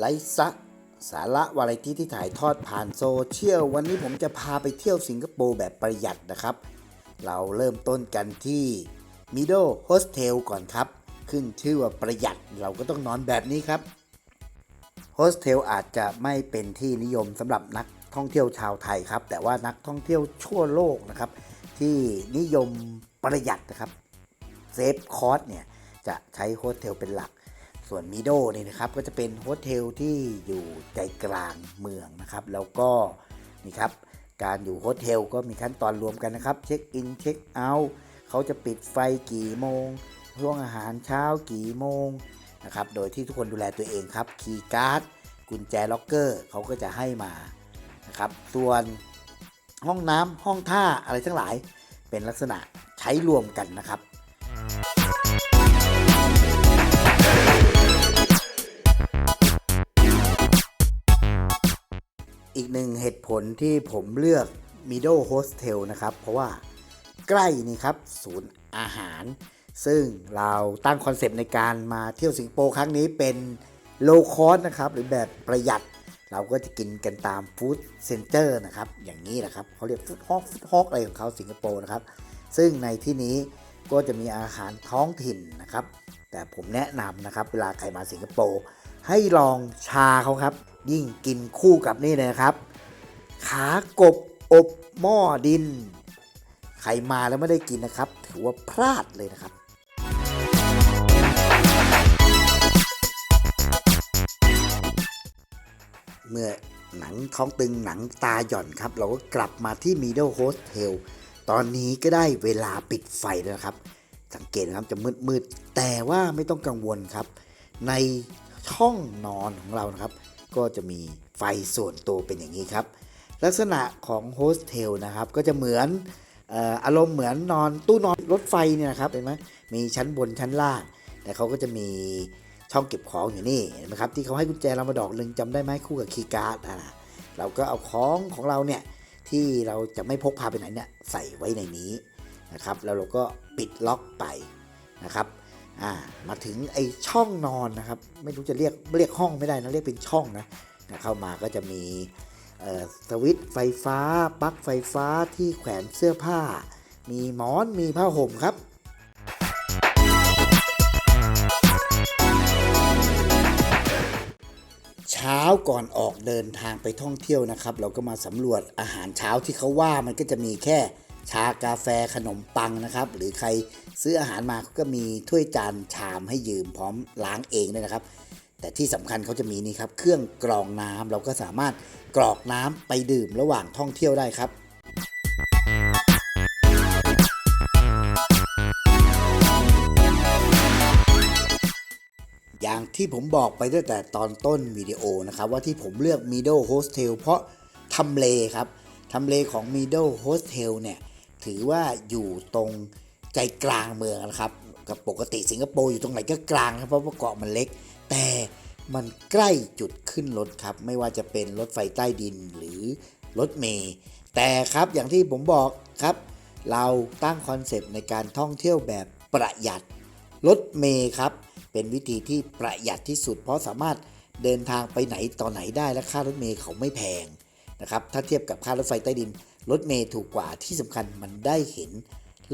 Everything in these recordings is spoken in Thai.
ไลซะสาระวาไรตี้ที่ถ่ายทอดผ่านโซเชียล วันนี้ผมจะพาไปเที่ยวสิงคโปร์แบบประหยัดนะครับ เราเริ่มต้นกันที่ Mido Hostel ก่อนครับ ขึ้นชื่อว่าประหยัดเราก็ต้องนอนแบบนี้ครับโฮสเทลอาจจะไม่เป็นที่นิยมสำหรับนักท่องเที่ยวชาวไทยครับ แต่ว่านักท่องเที่ยวทั่วโลกนะครับ ที่นิยมประหยัดนะครับเซฟคอร์สเนี่ยจะใช้โฮสเทลเป็นหลัก ส่วนมิโดนี่นะครับก็จะเป็นโฮเทลที่อยู่ใจกลางเมืองนะครับ แล้วก็นี่ครับการอยู่โฮเทลก็มีขั้นตอนรวมกันนะครับ เช็คอินเช็คเอาท์เขาจะปิดไฟกี่โมงช่วงอาหารเช้ากี่โมงนะครับโดยที่ทุกคนดูแลตัวเองครับคีย์การ์ดกุญแจล็อกเกอร์เขาก็จะให้มานะครับส่วนห้องน้ำห้องท่าอะไรทั้งหลายเป็นลักษณะใช้รวมกันนะครับ อีกหนึ่งเหตุผลที่ผมเลือก Middle Hostel นะครับ เพราะว่าใกล้นี่ครับ ศูนย์อาหาร ซึ่งเราตั้งคอนเซปต์ในการมาเที่ยวสิงคโปร์ครั้งนี้เป็น low cost นะครับ หรือแบบประหยัด เราก็จะกินกันตามฟู้ดเซ็นเตอร์นะครับ อย่างนี้แหละครับเขาเรียกฟู้ดฮอกฟู้ดฮอกอะไรของเขาสิงคโปร์นะครับ ซึ่งในที่นี้ ก็จะมีอาหารท้องถิ่นนะครับ แต่ผมแนะนำนะครับ เวลาใครมาสิงคโปร์ให้ลองชาเขาครับ ยิ่งกินคู่กับนี่เลยนะครับ ขากบอบหม้อดิน ใครมาแล้วไม่ได้กินนะครับ ถือว่าพลาดเลยนะครับเมื่อหนังท้องตึงหนังตาหย่อนครับ เราก็กลับมาที่ Middle Hostel ตอนนี้ก็ได้เวลาปิดไฟแล้วครับ สังเกตนะครับจะมืดๆแต่ว่าไม่ต้องกังวลครับ ในช่องนอนของเรานะครับ ก็จะมีไฟส่วนตัวเป็นอย่างนี้ครับ ลักษณะของโฮสเทลนะครับ ก็จะเหมือนอารมณ์เหมือนนอนตู้นอนรถไฟเนี่ยนะครับเห็นไหมมีชั้นบนชั้นล่าง แต่เขาก็จะมีช่องเก็บของอยู่นี่เห็นไหมครับที่เขาให้กุญแจเรามาดอกหนึ่งจำได้ไหมคู่กับคีย์การ์ดอ่าเราก็เอาของของเราเนี่ย ที่เราจะไม่พกพาไปไหนเนี่ยใส่ไว้ในนี้นะครับ แล้วเราก็ปิดล็อกไปนะครับอ่ามาถึงไอช่องนอนนะครับ ไม่รู้จะเรียกเรียกห้องไม่ได้นะเรียกเป็นช่องนะนะเข้ามาก็จะมีสวิตไฟฟ้าปลั๊กไฟฟ้าที่แขวนเสื้อผ้า มีหมอนมีผ้าห่มครับ ช้าก่อนออกเดินทางไปท่องเที่ยวนะครับ เราก็มาสำรวจอาหารเช้าที่เขาว่ามันก็จะมีแค่ชากาแฟขนมปังนะครับ หรือใครซื้ออาหารมาเขาก็มีถ้วยจานชามให้ยืมพร้อมล้างเองด้วยนะครับ แต่ที่สำคัญเขาจะมีนี่ครับ เครื่องกรองน้ำเราก็สามารถกรอกน้ำไปดื่มระหว่างท่องเที่ยวได้ครับ อย่างที่ผมบอกไปตั้งแต่ตอนต้นวิดีโอนะครับ ว่าที่ผมเลือก Middle Hostel เพราะทำเลครับทำเลของ Middle Hostel เนี่ย ถือว่าอยู่ตรงใจกลางเมืองนะครับกับปกติสิงคโปร์อยู่ตรงไหนก็กลางครับเพราะว่าเกาะมันเล็ก แต่มันใกล้จุดขึ้นรถครับ ไม่ว่าจะเป็นรถไฟใต้ดินหรือรถเมล์แต่ครับอย่างที่ผมบอกครับ เราตั้งคอนเซปต์ในการท่องเที่ยวแบบประหยัด รถเมย์ครับ เป็นวิธีที่ประหยัดที่สุด เพราะสามารถเดินทางไปไหนต่อไหนได้และค่ารถเมย์เขาไม่แพงนะครับถ้าเทียบกับค่ารถไฟใต้ดิน รถเมย์ถูกกว่าที่สำคัญมันได้เห็น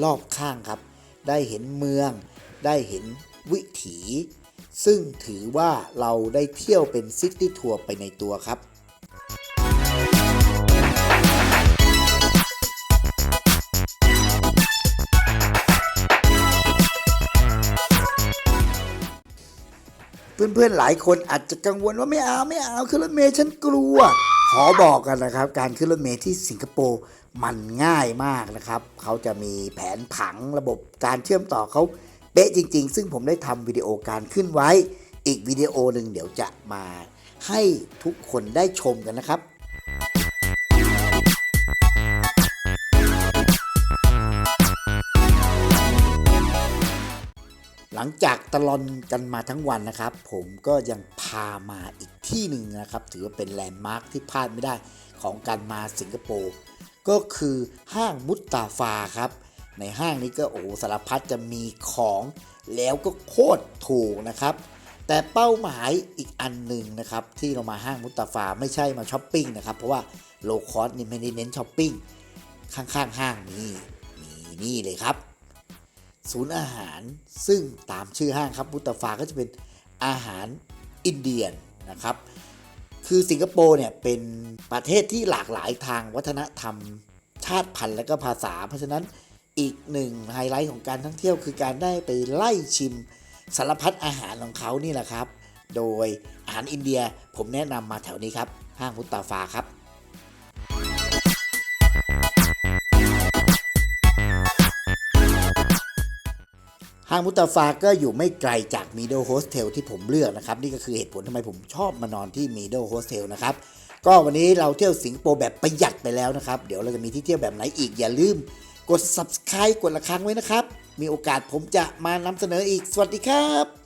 รอบข้างครับ ได้เห็นเมือง ได้เห็นวิถี ซึ่งถือว่าเราได้เที่ยวเป็นซิตี้ทัวร์ไปในตัวครับ เพื่อนๆหลายคนอาจจะกังวลว่าไม่เอาไม่เอาขึ้นรถเมล์ฉันกลัว ขอบอกกันนะครับ การขึ้นรถเมล์ที่สิงคโปร์มันง่ายมากนะครับ เขาจะมีแผนผังระบบการเชื่อมต่อเขาเป๊ะจริง ๆ ซึ่งผมได้ทำวิดีโอการขึ้นไว้ อีกวิดีโอหนึ่งเดี๋ยวจะมาให้ทุกคนได้ชมกันนะครับ หลังจากตลอนกันมาทั้งวันนะครับ ผมก็ยังพามาอีกที่หนึ่งนะครับ ถือว่าเป็นแลนด์มาร์คที่พลาดไม่ได้ของการมาสิงคโปร์ก็คือห้างมุตตาฟาครับ ในห้างนี้ก็โอ้สารพัดจะมีของแล้วก็โคตรถูกนะครับ แต่เป้าหมายอีกอันหนึ่งนะครับ ที่เรามาห้างมุตตาฟาไม่ใช่มาช้อปปิ้งนะครับ เพราะว่าโลคอสนี่ไม่ได้เน้นช้อปปิ้งข้างๆ ห้างมีมีนี่เลยครับ ศูนย์อาหารซึ่งตามชื่อห้างครับมุตตาฟาก็จะเป็นอาหารอินเดียนนะครับ คือสิงคโปร์เนี่ยเป็นประเทศที่หลากหลายทางวัฒนธรรม ชาติพันธุ์และก็ภาษา เพราะฉะนั้นอีกหนึ่งไฮไลท์ของการท่องเที่ยวคือการได้ไปไล่ชิมสารพัดอาหารของเขานี่แหละครับ โดยอาหารอินเดียผมแนะนำมาแถวนี้ครับ ห้างมุตตาฟาครับางมุตตาฟาก็อยู่ไม่ไกลจากมีโดโฮสเทลที่ผมเลือกนะครับ นี่ก็คือเหตุผลทำไมผมชอบมานอนที่มีโดโฮสเทลนะครับ ก็วันนี้เราเที่ยวสิงคโปร์แบบประหยัดไปแล้วนะครับ เดี๋ยวเราจะมีที่เที่ยวแบบไหนอีกอย่าลืมกด subscribe กดระฆังไว้นะครับ มีโอกาสผมจะมานำเสนออีก สวัสดีครับ